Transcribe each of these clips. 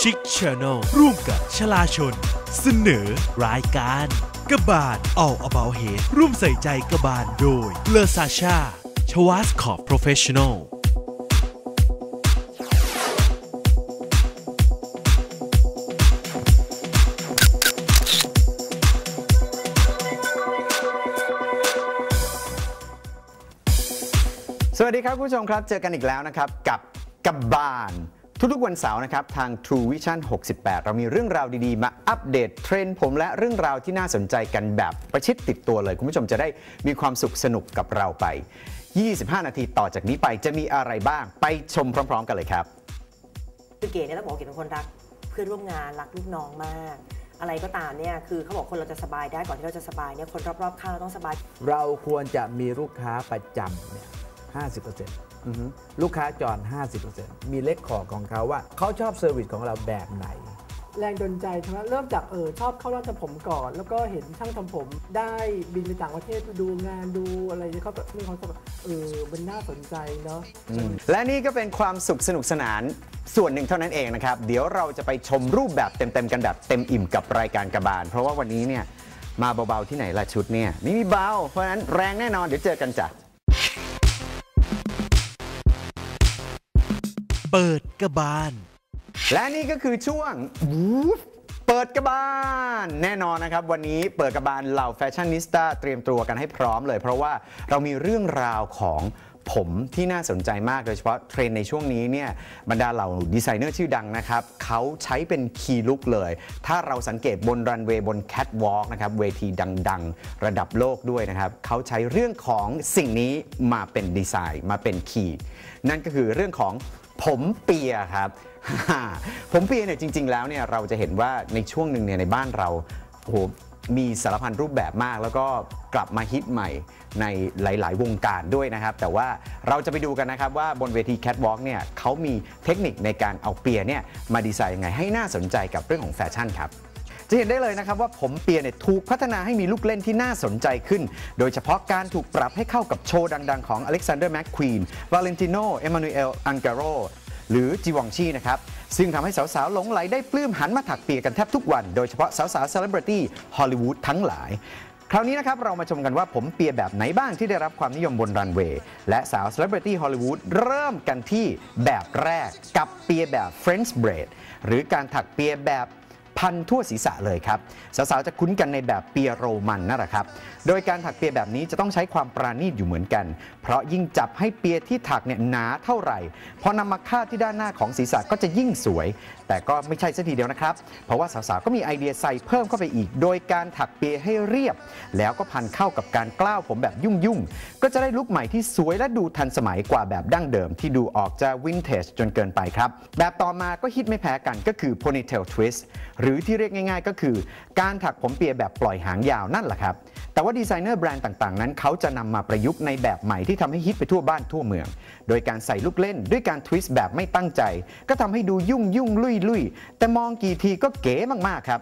ชิคชาแนลร่วมกับชลาชน เสนอรายการ กระบาลออกอบาเหตุร่วมใส่ใจกระบาลโดยเลอซาชาชวาสคอร์โปรเฟชชั่นอลสวัสดีครับคุณผู้ชมครับ เจอกันอีกแล้วนะครับกับกับบาน ทุกๆวันเสาร์นะครับ ทาง True Vision 68 เรามีเรื่องราวดีๆ มาอัปเดตเทรนด์ผมและเรื่องราวที่น่าสนใจกันแบบประชิดติดตัวเลย คุณผู้ชมจะได้มีความสุขสนุกกับเราไป 25 นาทีต่อจากนี้ไปจะมีอะไรบ้าง ไปชมพร้อม ๆ กันเลยครับคือเก๋เนี่ยต้องบอกว่าเก๋เป็นคนรักเพื่อนร่วมงานรักลูกน้องมาก อะไรก็ตามเนี่ยคือเขาบอกคนเราจะสบายได้ก่อนที่เราจะสบายเนี่ยคนรอบๆข้างเราต้องสบาย เราควรจะมีลูกค้าประจำเนี่ย50% ลูกค้าจร50%มีเลขขอของเขาว่าเขาชอบเซอร์วิสของเราแบบไหน แรงดลใจทั้งนั้นเริ่มจากเออชอบเข้าร้านทำผมก่อน แล้วก็เห็นช่างทำผมได้บินไปต่างประเทศไปดูงานดูอะไรที่เขาแบบมีความรู้สึกว่าเออมันน่าสนใจเนาะ และนี่ก็เป็นความสุขสนุกสนานส่วนหนึ่งเท่านั้นเองนะครับ เดี๋ยวเราจะไปชมรูปแบบเต็มๆกันแบบเต็มอิ่มกับรายการกระบาล เพราะว่าวันนี้เนี่ยมาเบาๆที่ไหนละชุดเนี่ยไม่มีเบาเพราะฉะนั้นแรงแน่นอนเดี๋ยวเจอกันจ้ะ เปิดกระบาล และนี่ก็คือช่วงเปิดกระบาลแน่นอนนะครับ วันนี้เปิดกระบาลเหล่าแฟชั่นนิสต้าเตรียมตัวกันให้พร้อมเลย เพราะว่าเรามีเรื่องราวของผมที่น่าสนใจมากโดยเฉพาะเทรนในช่วงนี้เนี่ยบรรดาเหล่าดีไซเนอร์ชื่อดังนะครับเขาใช้เป็นคีย์ลุกเลย ถ้าเราสังเกตบนรันเวย์บนแคทวอล์กนะครับเวทีดังๆ ระดับโลกด้วยนะครับเขาใช้เรื่องของสิ่งนี้มาเป็นดีไซน์มาเป็นคีย์นั่นก็คือเรื่องของ ผมเปียครับ ผมเปียเนี่ยจริง ๆ แล้วเนี่ยเราจะเห็นว่าในช่วงหนึ่งเนี่ยในบ้านเราโหมีสารพันรูปแบบมาก แล้วก็กลับมาฮิตใหม่ในหลาย ๆ วงการด้วยนะครับ แต่ว่าเราจะไปดูกันนะครับว่าบนเวทีแคทวอล์กเนี่ยเขามีเทคนิคในการเอาเปียเนี่ยมาดีไซน์ยังไงให้น่าสนใจกับเรื่องของแฟชั่นครับ จะเห็นได้เลยนะครับว่าผมเปียเนี่ยถูกพัฒนาให้มีลูกเล่นที่น่าสนใจขึ้น โดยเฉพาะการถูกปรับให้เข้ากับโชว์ดังๆของอเล็กซานเดอร์แมคควีนวาเลนติโนเอมานูเอลอังการโรหรือจิวองชีนะครับซึ่งทำให้สาวๆ หลงไหลได้ปลื้มหันมาถักเปียกันแทบทุกวัน โดยเฉพาะสาวๆเซเลบริตี้ฮอลลีวูดทั้งหลาย คราวนี้นะครับเรามาชมกันว่าผมเปียแบบไหนบ้างที่ได้รับความนิยมบนรันเวย์และสาวเซเลบริตี้ฮอลลีวูดเริ่มกันที่แบบแรกกับเปียแบบ French braid หรือการถักเปียแบบ พันทั่วศีรษะเลยครับ สาวๆจะคุ้นกันในแบบเปียโรมันนั่นแหละครับ โดยการถักเปียแบบนี้จะต้องใช้ความปราณีตอยู่เหมือนกัน เพราะยิ่งจับให้เปียที่ถักเนี่ยหนาเท่าไหร่พอนำมาคาดที่ด้านหน้าของศีรษะก็จะยิ่งสวย แต่ก็ไม่ใช่ซะทีเดียวนะครับ เพราะว่าสาวๆก็มีไอเดียใส่เพิ่มเข้าไปอีก โดยการถักเปียให้เรียบ แล้วก็พันเข้ากับการกล้าวผมแบบยุ่งๆก็จะได้ลุคใหม่ที่สวยและดูทันสมัยกว่าแบบดั้งเดิม ที่ดูออกจะวินเทจจนเกินไปครับแบบต่อมาก็ฮิตไม่แพ้กันก็คือ ponytail twist หรือที่เรียกง่าย ๆ ก็คือ การถักผมเปียแบบปล่อยหางยาวนั่นแหละครับ แต่ว่าดีไซเนอร์แบรนด์ต่างๆ นั้นเขาจะนำมาประยุกต์ในแบบใหม่ที่ทำให้ฮิตไปทั่วบ้านทั่วเมือง โดยการใส่ลูกเล่นด้วยการทวิสต์แบบไม่ตั้งใจ ก็ทำให้ดูยุ่งยุ่งลุยลุยแต่มองกี่ทีก็เก๋มากๆครับ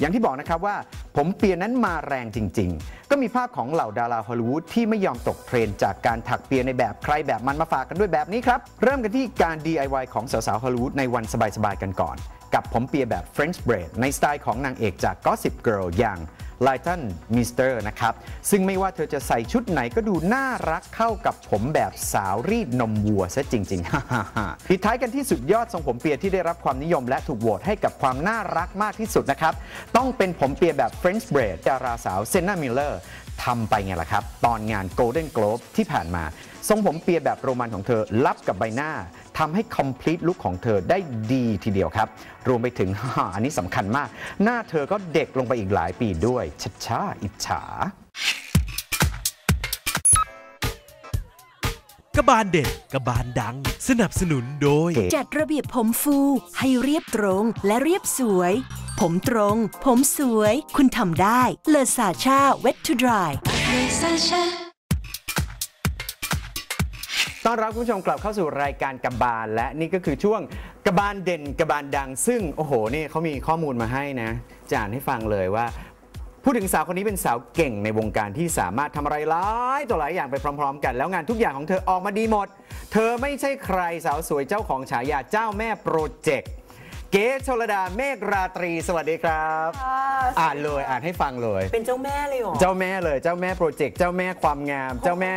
อย่างที่บอกนะครับว่าผมเปียนั้นมาแรงจริง ๆ ก็มีภาพของเหล่าดาราฮอลลีวูดที่ไม่ยอมตกเทรนจากการถักเปียในแบบใครแบบมันมาฝากกันด้วยแบบนี้ครับ เริ่มกันที่การ DIY ของสาวๆฮอลลีวูดในวันสบายๆกันก่อน กับผมเปียแบบ French braid ในสไตล์ของนางเอกจาก Gossip Girl อย่าง ไลตันมิสเตอร์นะครับ ซึ่งไม่ว่าเธอจะใส่ชุดไหนก็ดูน่ารักเข้ากับผมแบบสาวรีดนมวัวซะจริงๆฮ่าฮ่าปิดท้ายกันที่สุดยอดทรงผมเปียที่ได้รับความนิยมและถูกโหวตให้กับความน่ารักมากที่สุดนะครับ ต้องเป็นผมเปียแบบ French braid ดาราสาวเซนนามิลเลอร์ทำไปไงล่ะครับ ตอนงาน Golden Globe ที่ผ่านมา ทรงผมเปียแบบโรมันของเธอรับกับใบหน้า ทำให้ complete look ของเธอได้ดีทีเดียวครับ รวมไปถึงอันนี้สำคัญมาก หน้าเธอก็เด็กลงไปอีกหลายปีด้วยชัดชาอิจฉากระบาลเด็ดกระบาลดัง สนับสนุนโดย จัดระเบียบผมฟูให้เรียบตรงและเรียบสวย ผมตรง ผมสวย คุณทำได้เลอซาชาเวททูดราย ต้อนรับคุณผู้ชมกลับเข้าสู่รายการกระบาล และนี่ก็คือช่วงกระบาลเด่นกระบาลดัง ซึ่งโอ้โหนี่เขามีข้อมูลมาให้นะจะอ่านให้ฟังเลยว่า พูดถึงสาวคนนี้เป็นสาวเก่งในวงการที่สามารถทำอะไรหลายต่อหลายอย่างไปพร้อม ๆ กัน แล้วงานทุกอย่างของเธอออกมาดีหมด เธอไม่ใช่ใครสาวสวยเจ้าของฉายาเจ้าแม่โปรเจกต์ เก๋ชลดาเมฆราตรี สวัสดีครับ อ่านเลยอ่านให้ฟังเลย เป็นเจ้าแม่เลยเหรอ เจ้าแม่เลย เจ้าแม่โปรเจกต์ เจ้าแม่ความงาม เจ้าแม่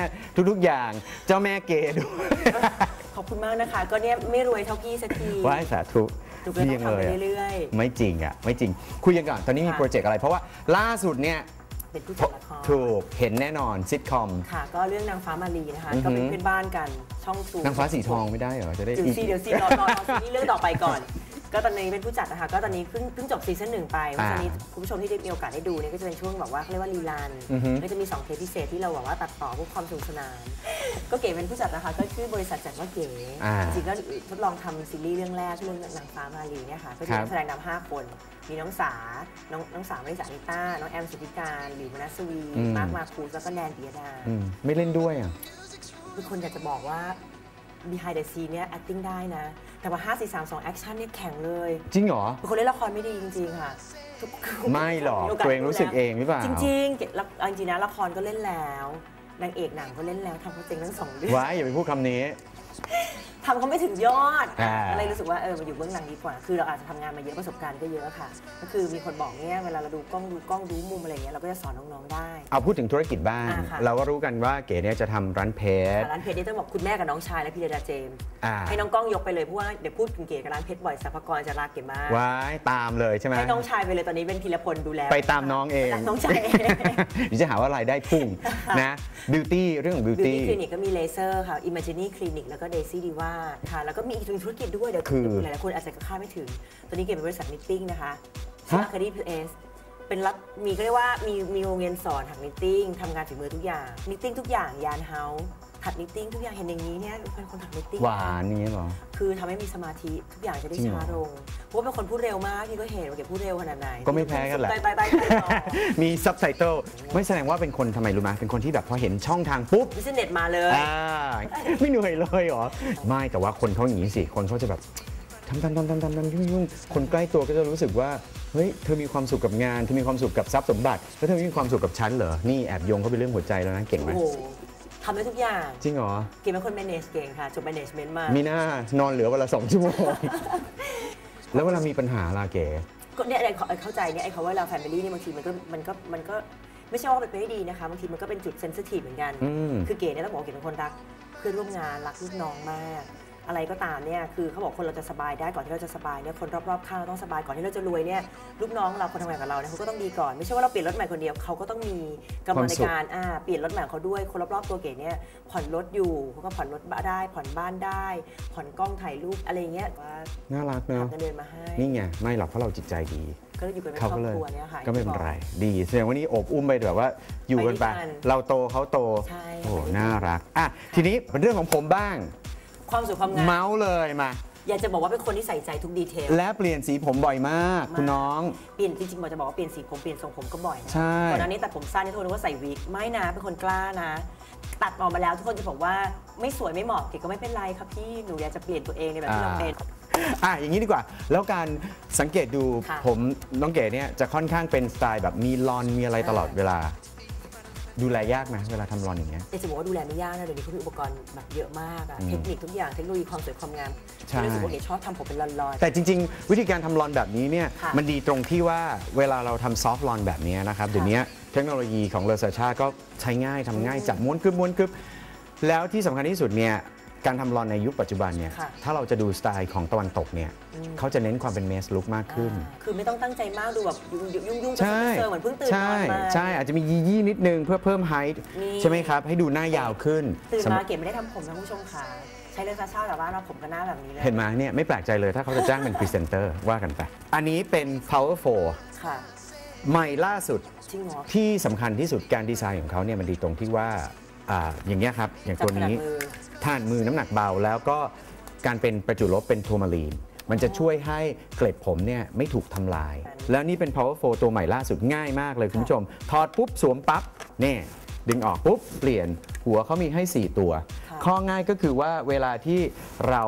ทุกๆอย่าง เจ้าแม่เก๋ด้วยขอบคุณมากนะคะ ก็เนี่ยไม่รวยเท่าพี่สักทีว้ายสาธุถูกเลยต้องทำไปอะเรื่อยไม่จริงอะ ไม่จริง คุยกันก่อน ตอนนี้มีค่ะโปรเจกต์อะไร เพราะว่าล่าสุดเนี่ยๆเป็นผู้จัดละครถูกเห็นแน่นอนซิทคอมค่ะ ก็เรื่องนางฟ้ามารีนะคะอือหือก็เป็นเพื่อนบ้านกันช่องทูนางฟ้าสีทองไม่ได้เหรอจะได้เดี๋ยวซีเดี๋ยวซีรอรอรอซีรีส์เรื่องต่อไปก่อน ก็ตอนนี้เป็นผู้จัดนะคะก็ตอนนี้เพิ่งเพิ่งจบซีซั่นหนึ่งไปเพราะฉะนั้นคุณผู้ชมที่ได้มีโอกาสได้ดูเนี่ยก็จะเป็นช่วงแบบว่าเขาเรียกว่ารีลันอือฮึก็จะมี2เทปพิเศษที่เราแบบว่าตัดต่อเพื่อความสนุกสนาน ก็เก๋เป็นผู้จัดนะคะก็ชื่อบริษัทจัดว่าเก๋อ่าจริงๆก็ทดลองทำซีรีส์เรื่องแรกเรื่องนางฟ้ามารีเนี่ยค่ะก็จะครับนักแสดงนำห้าคนมีน้องสา น้องน้องสามาริสานิต้า น้องแอมสุธิการหลิวมนัสวีอืมมาร์คมาคูสแล้วก็แนนปิยดาอืมไม่เล่นด้วยอะคือคนอยากจะบอกว่า behind the scene เนี่ย acting ได้นะ แต่ว่า 5 4 3 2 action เนี่ยแข็งเลยจริงเหรอเป็นคนเล่นละครไม่ดีจริง ๆ ค่ะทุกไม่หรอกมีโาสตัวเองรู้สึกเองหรือเปล่าจริงๆเก๋ละเอาจริงๆนะละครก็เล่นแล้วนางเอกหนังก็เล่นแล้วทำเขาเจ๋งทั้งสองเรื่องว้ายอย่าไปพูดคำนี้ ทำเขาไม่ถึงยอดอ่าก็เลยรู้สึกว่าเออมาอยู่เบื้องหลังดีกว่า คือเราอาจจะทำงานมาเยอะประสบการณ์ก็เยอะค่ะ ก็คือมีคนบอกเนี่ยเวลาเราดูกล้องดูกล้องดูมุมอะไรเงี้ยเราก็จะสอนน้องๆได้ เอาพูดถึงธุรกิจบ้าง อ่าค่ะ เราก็รู้กันว่าเก๋เนี่ยจะทำร้านเพชร ร้านเพชรนี่ต้องบอกคุณแม่กับน้องชายและพี่เดดาเจมส์อ่า ให้น้องกล้องยกไปเลยเพราะว่าเดี๋ยวพูดเก๋กับร้านเพชรบ่อยสรรพากรจะรักเก๋มาก ว้ายตามเลยใช่ไหม ให้น้องชายไปเลยตอนนี้เป็นพีรพลดูแลไปตามน้องเองน้องชายเอง เดี๋ยวจะหาว่ารายได้พุ่งนะบิวตี้เรื่องของบิวบิวตี้ตี้คลินิกก็มีเลเซอร์ค่ะ Imagine Clinic แล้วก็ Daisy Diva ค่ะ แล้วก็มีอีกธุรกิจด้วย เดี๋ยวคือหลายๆคนอาจจะคาดไม่ถึง ตอนนี้เก๋เป็นบริษัทมิทติ้งนะคะชื่อฮะ Arcady PS เป็นรับมีก็เรียกว่ามีมีโรงเรียนสอนถักมิทติ้งทำงานฝีมือทุกอย่างมิทติ้งทุกอย่างยานเฮาส์ ถักมิทติ้งทุกอย่างเห็นอย่างนี้เนี่ยเป็นคนถักมิทติ้งหวานอย่างเงี้ยเหรอ คือทำให้มีสมาธิทุกอย่างจะได้จริงเหรอช้าลงเพราะว่าเป็นคนพูดเร็วมากพี่ก็เห็นว่าเก๋พูดเร็วขนาดไหนก็ไม่แพ้กันแหละตายตายตายตายต่อมีซับไตเติลไม่แสดงว่าเป็นคนทำไมรู้ไหมเป็นคนที่แบบพอเห็นช่องทางปุ๊บบิสเน็ตมาเลยอ่าไม่เหนื่อยเลยเหรอไม่แต่ว่าคนเขาอย่างนี้สิคนเขาจะแบบทำทำทำทำทำทำยุ่งยุ่งคนใกล้ตัวก็จะรู้สึกว่าเฮ้ยเธอมีความสุขกับงานเธอมีความสุขกับทรัพย์สมบัติแล้วเธอไม่มีความสุขกับฉันเหรอนี่แอบโยงเข้าไปเรื่องหัวใจแล้วนะเก่งไหมโอ้โห ทำได้ทุกอย่าง จริงเหรอ เก๋เป็นคน manage เก่งค่ะ จบ management มามีหน้านอนเหลือวันละสองชั่วโมง แล้วเวลามีปัญหาล่ะเก๋ก็เนี่ยไอ้เข้าใจเนี่ยไอ้คำว่าเรา family เนี่ยบางทีมันก็มันก็มันก็ไม่ใช่ว่าเป็นไปไม่ดีนะคะบางทีมันก็เป็นจุด sensitive เหมือนกันอืมคือเก๋เนี่ยต้องบอกว่าเก๋เป็นคนรักเพื่อนร่วมงานรักลูกน้องมาก อะไรก็ตามเนี่ยคือเขาบอกคนเราจะสบายได้ก่อนที่เราจะสบายเนี่ยคนรอบๆข้างเราต้องสบายก่อนที่เราจะรวยเนี่ยลูกน้องเราคนทำงานกับเราเนี่ยเขาก็ต้องดีก่อนไม่ใช่ว่าเราเปลี่ยนรถใหม่คนเดียวเขาก็ต้องมีกำลังในการอ่าเปลี่ยนรถใหม่ของเขาด้วยคนรอบๆตัวเก๋เนี่ยผ่อนรถอยู่เขาก็ผ่อนรถบ้านได้ ผ่อนบ้านได้ ผ่อนกล้องถ่ายรูปอะไรอย่างเงี้ยว่าน่ารักหาเนาะเงินเดือนมาให้นี่ไงไม่หรอกเพราะเราจิตใจดีก็เลยอยู่กันเป็นคเขารอบก็เลยครัวเนี่ยค่ะก็ไม่เป็นอย่างที่ไรบอกดีแสดงว่านี่โอบอุ้มไปแบบว่าอยู่กันไปไปด้วยกันเราโตเขาโตใช่โอ้โหน่ารักอะทีนี้เป็นเรื่องของผมบ้าง ความสวยความงามเมาส์เลยมา อยากจะบอกว่าเป็นคนที่ใส่ใจทุกดีเทล และเปลี่ยนสีผมบ่อยมาก คุณน้อง เปลี่ยนจริงๆบอกจะบอกว่าเปลี่ยนสีผมเปลี่ยนทรงผมก็บ่อยนะใช่ ก่อนหน้านี้ตัดผมสั้นนี่ทุกคนนึกว่าใส่วิกไม่นะเป็นคนกล้านะ ตัดออกมาแล้วทุกคนจะบอกว่าไม่สวยไม่เหมาะเก๋ก็ไม่เป็นไรครับพี่หนูอยากจะเปลี่ยนตัวเองในแบบที่เราเป็น อะอย่างนี้ดีกว่า แล้วการสังเกตดูค่ะ ผมน้องเก๋เนี่ยจะค่อนข้างเป็นสไตล์แบบมีลอนมีอะไรตลอดเวลา ดูแลยากไหมเวลาทำลอนอย่างเงี้ยอยากจะบอกว่าดูแลไม่ยากนะเดี๋ยวนี้เขามีอุปกรณ์แบบเยอะมากอะอืมเทคนิคทุกอย่างเทคโนโลยีความสวยความงามใช่ที่รู้สึกว่าเก๋ชอบทำผมเป็นลอนๆแต่จริง ๆ วิธีการทำลอนแบบนี้เนี่ยค่ะมันดีตรงที่ว่าเวลาเราทำซอฟต์ลอนแบบนี้นะครับ เดี๋ยวนี้เทคโนโลยีของเลอซาชาก็ใช้ง่ายทำง่ายจับม้วนกึบม้วนกึบแล้วที่สำคัญที่สุดเนี่ย การทำลอนในยุคปัจจุบันเนี่ยค่ะถ้าเราจะดูสไตล์ของตะวันตกเนี่ยอืม เขาจะเน้นความเป็นเมสลุคมากขึ้น อ่าคือไม่ต้องตั้งใจมากดูแบบยุ่งๆยุ่งๆใช่เซอร์เหมือนเพิ่งตื่นนใช่อนมา ใช่อาจจะมียียี่นิดนึงเพื่อเพิ่มไฮท์นี่ ใช่ไหมครับ ให้ดูหน้ายาวขึ้นตื่นสำหมารับเก๋ไม่ได้ทำผมนะคุณผู้ชมค่ะใช้เลนส์เช่าแต่ว่าเราผมก็หน้าแบบนี้เลยเห็นไหมเนี่ยไม่แปลกใจเลยถ้าเขาจะจ้างเป็นพรีเซนเตอร์ว่ากันไป อันนี้เป็น power ค่ะ4ใหม่ล่าสุด จริงเหรอ ที่สำคัญที่สุดการดีไซน์ของเขาเนี่ยมันดีตรงที่ว่า อ่าอย่างเงี้ยครับอย่างตัวนี้จับขนาดมือถ่านมือน้ำหนักเบาแล้วก็การเป็นประจุลบเป็นทัวร์มาลีน มันจะช่วยให้เกล็ดผมเนี่ยไม่ถูกทำลาย แล้วนี่เป็น power 4ตัวใหม่ล่าสุดง่ายมากเลยคุณผู้ชม ถอดปุ๊บสวมปั๊บเนี่ยดึงออกปุ๊บเปลี่ยนหัวเขามีให้ 4 ตัวค่ะข้อง่ายก็คือว่าเวลาที่เรา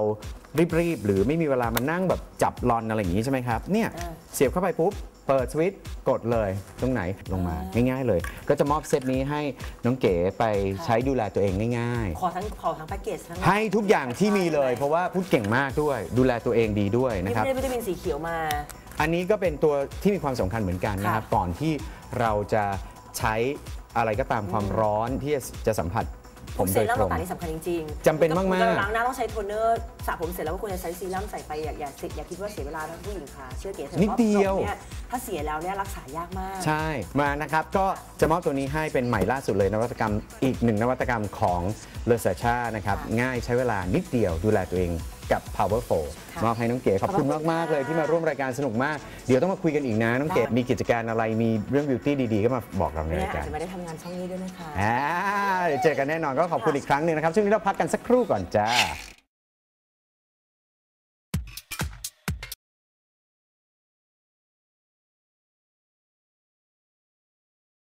รีบๆหรือไม่มีเวลามานั่งแบบจับลอนอะไรอย่างนี้ใช่ไหมครับเนี่ยอ่าเสียบเข้าไปปุ๊บ เปิดสวิตช์กดเลยตรงไหนลงมาง่ายๆเลย ก็จะมอบเซตนี้ให้น้องเก๋ไปใช้ดูแลตัวเองง่ายขอทั้งขอทั้งแพ็กเกจทั้งๆ ให้ทุกอย่างที่มีเลย เพราะว่าพูดเก่งมากด้วย ดูแลตัวเองดีด้วยนี่นะครับ ไม่ได้วิตามินสีเขียวมา อันนี้ก็เป็นตัวที่มีความสำคัญเหมือนกันนะครับค่ะก่อนที่เราจะใช้อะไรก็ตามความร้อนที่จะจะสัมผัส ผมเซโดยรั่มตรงต่างๆนี่สำคัญจริงๆจำเป็นมากๆก็ล้างหน้าต้องใช้โทนเนอร์สระผมเสร็จแล้วก็ควรจะใช้ซีรั่มใส่ไปอย่าอย่าอย่าคิดว่าเสียเวลานะผู้หญิงค่ะเชื่อเก๋เถอะนิดเดียว พราะผมนี่ถ้าเสียแล้วเนี่ยรักษายากมาก ใช่ มานะครับ ก็จะมอบตัวนี้ให้เป็นใหม่ล่าสุดเลยนวัตกรรมอีกหนึ่งนวัตกรรมของเลอ s ชานะครับ ง่ายใช้เวลานิดเดียวดูแลตัวเองกับ Power 4ค่ะมอบให้น้องเก๋ขอบคุณขอบคุณมากๆค่ะเลยที่มาร่วมรายการสนุกมาก เดี๋ยวต้องมาคุยกันอีกนะ น้องเก๋ได้ มีกิจการอะไรมีเรื่องบิวตี้ดี ๆ ก็มาบอกเราในเนี่ยรายอาการจจะไม่ได้ทำงานช่องนี้ด้วยนะคะ อ่า เดี๋ยวเจอกันแน่นอนก็ขอบคุณอีกครั้งหนึ่งนะครับช่วงนี้เราพักกันสักครู่ก่อนจ้า